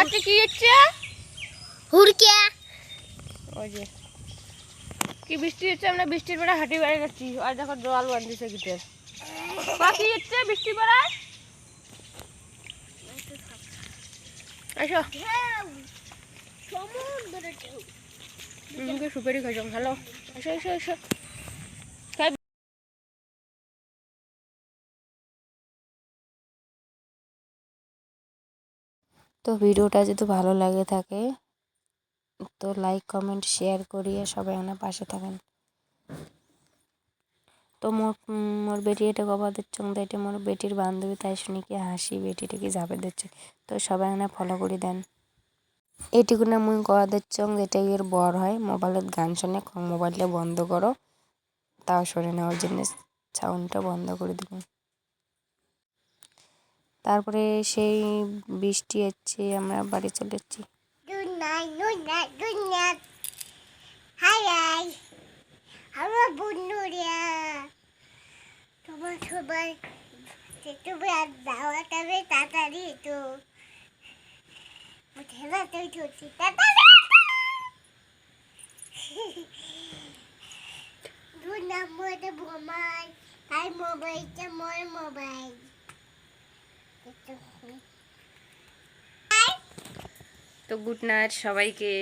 পাচ্ছি কি হচ্ছে? হুড়কে। ওই যে। কি বৃষ্টি হচ্ছে আমরা বৃষ্টির বেড়া হাঁটি বেড়ে যাচ্ছি। আর দেখো জল বান্ধিছে গিটের কি হচ্ছে বৃষ্টি বেড়ায়? আসো। মুখে সুপারি খাইছো হ্যালো এসো এসো এসো তো ভিডিওটা যদি ভালো লাগে থাকে, তো লাইক কমেন্ট শেয়ার করিয়ে সবাই আমার পাশে থাকেন। তো মোর মোর বেটি এটা কবা দিচ্ছ এটা মোর বেটির বান্ধবী, তাই শুনি কি হাসি, বেটিটা কি যাবে দিচ্ছে। তো সবাই এনে ফলো করে দেন। না মুই কয়া দিচ্ছ এটা এর বর হয় মোবাইলত গান শুনে, মোবাইলটা বন্ধ করো, তাও সরে নেওয়ার জন্য সাউন্ডটা বন্ধ করে দেবেন তারপরে সেই বৃষ্টি হচ্ছে, আমরা বাড়ি চলে যাচ্ছি. আমার বন্ধুরা তাড়াতাড়ি তো মোবাইল তাই মোবাইলটা মোর মোবাইল তো গুড নাইট সবাইকে।